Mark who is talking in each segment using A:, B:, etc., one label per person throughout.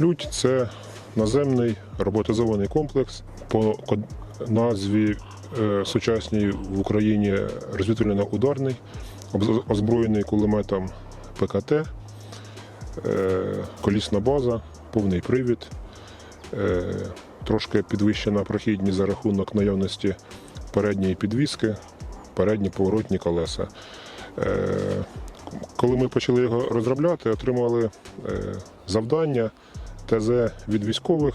A: Лють це наземний роботизований комплекс по назві е, сучасній в Україні розвідувально-ударний, озброєний кулеметом ПКТ, е, колісна база, повний привід, е, трошки підвищена прохідність за рахунок наявності передньої підвіски, передні поворотні колеса. Коли ми почали його розробляти, отримали завдання ТЗ від військових,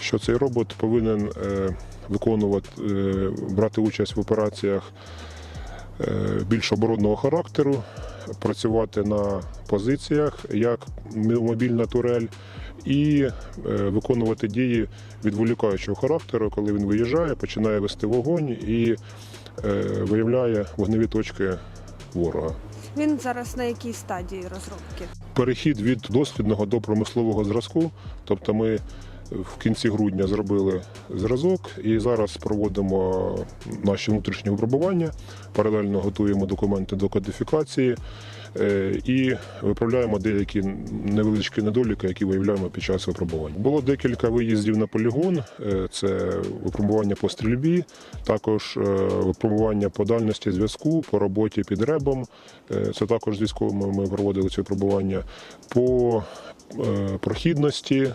A: що цей робот повинен е, виконувати, е, брати участь в операціях е, більш оборонного характеру, працювати на позиціях як мобільна турель, і виконувати дії відволікаючого характеру, коли він виїжджає, починає вести вогонь і виявляє вогневі точки ворога.
B: Він зараз на якій стадії розробки?
A: перехід від дослідного до промислового зразку. Тобто ми в кінці грудня зробили зразок і зараз проводимо наші внутрішні випробування, паралельно готуємо документи до кодифікації е, і виправляємо деякі невеличкі недоліки, які виявляємо під час випробувань. Було декілька виїздів на полігон. Е, Це випробування по стрільбі, також е, випробування по дальності зв'язку, по роботі під ребом. Це також з військовими ми проводили ці випробування по прохідності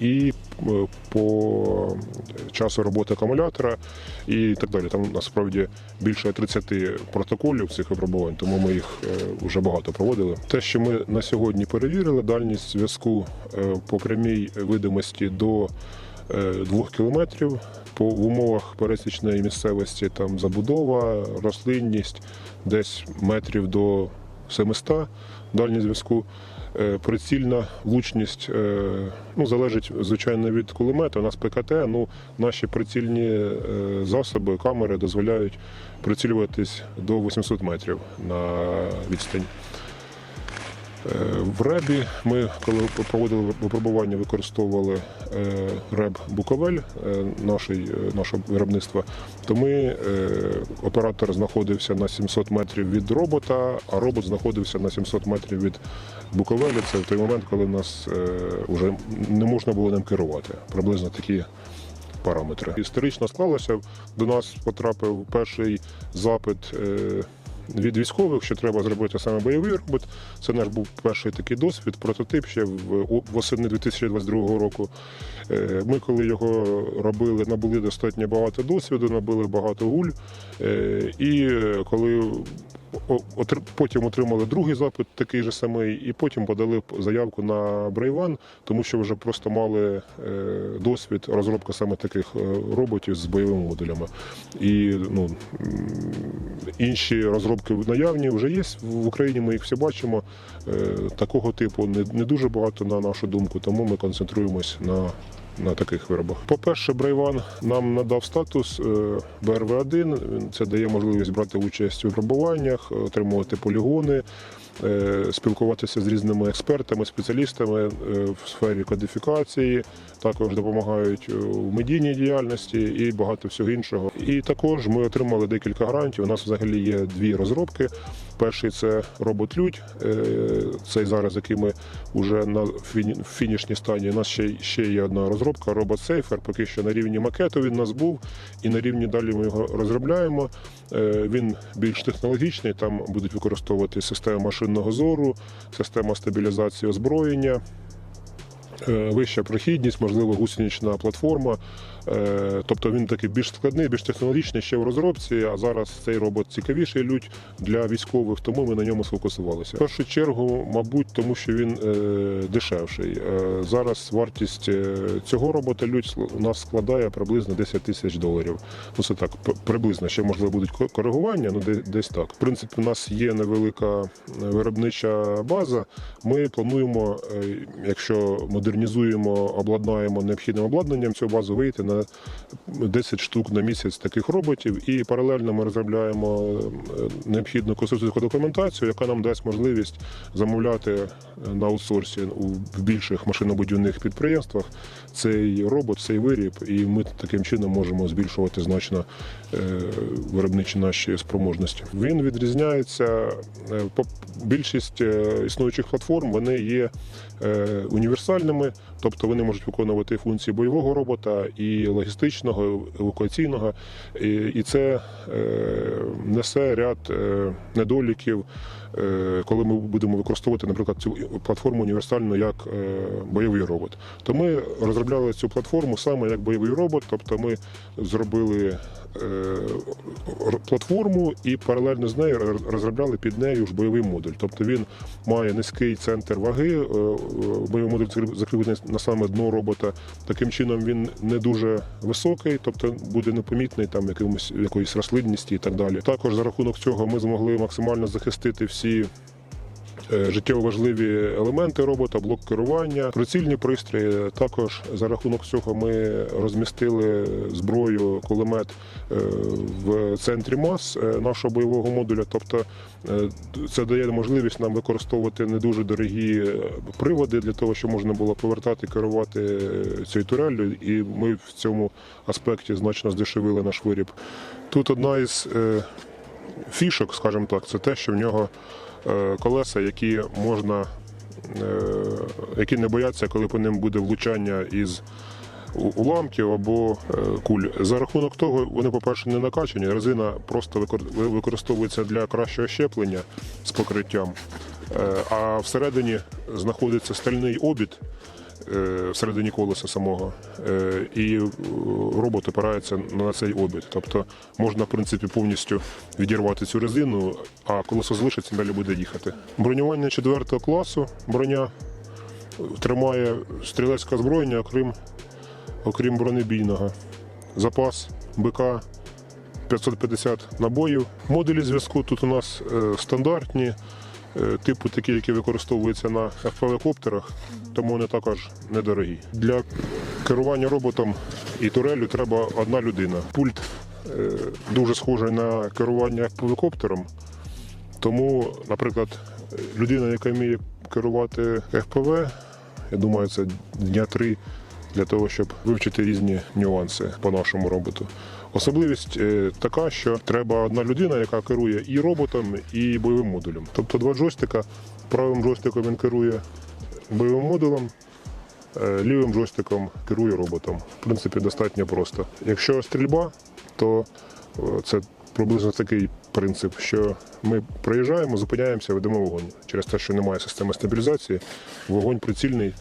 A: і е, по часу роботи акумулятора і так далі. Там насправді більше 30 протоколів цих випробувань, тому ми їх е, вже багато проводили. Те, що ми на сьогодні перевірили, дальність зв'язку е, по прямій видимості до е, двох кілометрів. По в умовах пересічної місцевості там забудова, рослинність десь метрів до 700 дальність зв'язку. Е, Прицільна влучність е, ну, залежить звичайно від кулемета. У нас ПКТ. Ну, наші прицільні е, засоби, камери дозволяють прицілюватись до 800 метрів на відстань. Е, В ребі ми, коли проводили випробування, використовували е, реб Буковель е, нашого виробництва, то ми, оператор знаходився на 700 метрів від робота, а робот знаходився на 700 метрів від Буковелі. Це в той момент, коли нас вже не можна було ним керувати. Приблизно такі параметри. Історично склалося. До нас потрапив перший запит. Від військових, що треба зробити саме бойовий робот. Це наш був перший такий досвід, прототип ще в восени 2022 року. Е, Ми, коли його робили, набули достатньо багато досвіду, набули багато гуль. Е, І е, коли потім отримали другий запит, такий же самий, і потім подали заявку на Брейван, тому що вже просто мали е, досвід розробки саме таких е, роботів з бойовими модулями. І ну, інші розробки наявні вже є в Україні. Ми їх всі бачимо. Е, Такого типу не, не дуже багато на нашу думку, тому ми концентруємось на. На таких виробах. По-перше, Брейван нам надав статус е, БРВ-1. Це дає можливість брати участь у випробуваннях, отримувати полігони, спілкуватися з різними експертами, спеціалістами е, в сфері кодифікації, також допомагають е, в медійній діяльності і багато всього іншого. І також ми отримали декілька грантів. У нас взагалі є дві розробки. Перший це робот Людь, е, цей зараз, який ми вже на фінішній стадії. У нас ще, ще є одна розробка, робот Сейфер. Поки що на рівні макету він у нас був, і на рівні далі ми його розробляємо. Е, Він більш технологічний, там будуть використовувати систему машинного зору, система стабілізації озброєння. Е, Вища прохідність, можливо, гусенична платформа. Е, Тобто він такий більш складний, більш технологічний ще в розробці. А зараз цей робот цікавіший лють для військових, тому ми на ньому сфокусувалися. В першу чергу, мабуть, тому що він е, дешевший. Зараз вартість цього робота лють у нас складає приблизно 10 тисяч доларів. Ну це так, приблизно ще можливо будуть коригування, ну десь так. В принципі, у нас є невелика виробнича база. Ми плануємо, якщо модернізувати модернізуємо, обладнаємо необхідним обладнанням цю базу вийти на 10 штук на місяць таких роботів. І паралельно ми розробляємо е, необхідну конструкторську документацію, яка нам дасть можливість замовляти на аутсорсі в більших машинобудівних підприємствах цей робот, цей виріб, і ми таким чином можемо збільшувати значно е, виробничі наші спроможності. Він відрізняється е, більшість е, існуючих платформ. Вони є е, універсальними, тобто вони можуть виконувати функції бойового робота і логістичного, евакуаційного, і, це е, несе ряд е, недоліків. е, Коли ми будемо використовувати, наприклад, цю платформу універсальну як бойовий робот, то ми розробляли цю платформу саме як бойовий робот, тобто ми зробили платформу і паралельно з нею розробляли під нею ж бойовий модуль. Тобто він має низький центр ваги. е, е, Бойовий модуль закріп- закріплений на саме дно робота. Таким чином він не дуже високий, тобто буде непомітний там якимось якоїсь рослинності і так далі. Також за рахунок цього ми змогли максимально захистити всі. Е, Життєво важливі елементи робота, блок керування, прицільні пристрої. Також за рахунок цього ми розмістили зброю, кулемет е, в центрі мас е, нашого бойового модуля. Тобто це дає можливість нам використовувати не дуже дорогі приводи для того, щоб можна було повертати, керувати цією туреллю. І ми в цьому аспекті значно здешевили наш виріб. Тут одна із фішок, скажімо так, це те, що в нього колеса, які можна, е, які не бояться, коли по ним буде влучання із уламків або е, куль. За рахунок того, вони, по-перше, не накачані. Резина просто використовується для кращого щеплення з покриттям. Е, А всередині знаходиться стальний обід е, всередині колеса самого, е, і е, робот опирається на цей обід. Тобто можна, в принципі, повністю відірвати цю резину, а колесо залишиться, далі буде їхати. Бронювання 4 класу броня тримає стрілецьке озброєння, окрім, окрім бронебійного. Запас БК 550 набоїв. Модулі зв'язку тут у нас е, стандартні, е, типу такі, які використовуються на FPV-коптерах, тому вони також недорогі. Для керування роботом і турелью треба одна людина. Пульт е, дуже схожий на керування FPV-коптером, тому, наприклад, людина, яка вміє керувати FPV, я думаю, це дня три для того, щоб вивчити різні нюанси по нашому роботу. Особливість е, така, що треба одна людина, яка керує і роботом, і бойовим модулем. Тобто два джойстика. Правим джойстиком він керує бойовим модулем, е, лівим джойстиком керує роботом. В принципі, достатньо просто. Якщо стрільба, то е, це приблизно такий принцип, що ми приїжджаємо, зупиняємося, ведемо вогонь. Через те, що немає системи стабілізації, вогонь прицільний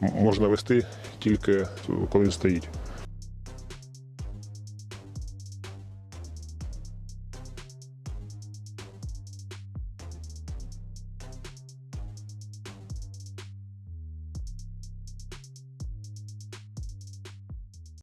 A: можна вести тільки коли він стоїть.